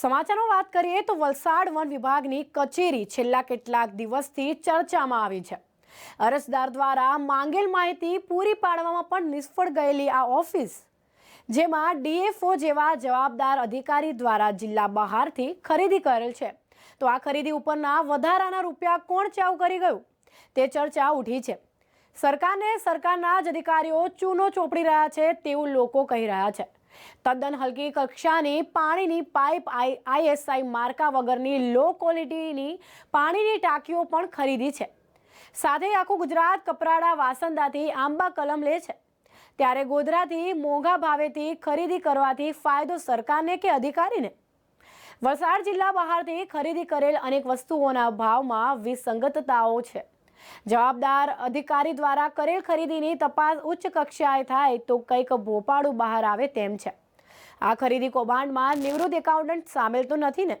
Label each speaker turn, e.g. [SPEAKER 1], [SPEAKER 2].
[SPEAKER 1] સમાચારમાં વાત કરીએ તો વલસાડ વન વિભાગની કચેરી છેલ્લા કેટલાક દિવસથી ચર્ચામાં આવી છે. અરજદાર દ્વારા માંગેલ માહિતી પૂરી પાડવામાં પણ નિષ્ફળ ગયેલી આ ઓફિસ, જેમાં ડીએફઓ જેવા જવાબદાર અધિકારી દ્વારા જિલ્લા બહારથી ખરીદી કરેલ છે. તો આ ખરીદી ઉપરના વધારાના રૂપિયા કોણ ચાવ કરી ગયું? તે ચર્ચા ઉઠી છે. સરકારને સરકારના જ અધિકારીઓ ચૂનો ચોપડી રહ્યા છે તેવું લોકો કહી રહ્યા છે. તદ્દન હલકી કક્ષાની પાણીની પાઇપ આઈ, આઈએસઆઈ માર્કા વગરની લો ક્વોલિટીની પાણીની ટાંકીઓ પણ ખરીદી છે. સાથે આખું ગુજરાત કપરાડા વાસંદાથી આંબા કલમ લે છે. ત્યારે ગોધરાથી મોંઘા ભાવેથી ખરીદી કરવાથી ફાયદો સરકારને કે અધિકારીને? વલસાડ જિલ્લા બહારથી ખરીદી કરેલ અનેક વસ્તુઓના ભાવમાં વિસંગતતાઓ છે. જવાબદાર અધિકારી દ્વારા કરેલ ખરીદીની તપાસ ઉચ્ચ કક્ષાએ થાય તો કંઈક ભોપાળું બહાર આવે તેમ છે. આ ખરીદી કૌભાંડમાં નિવૃત્ત એકાઉન્ટન્ટ સામેલ તો નથી ને?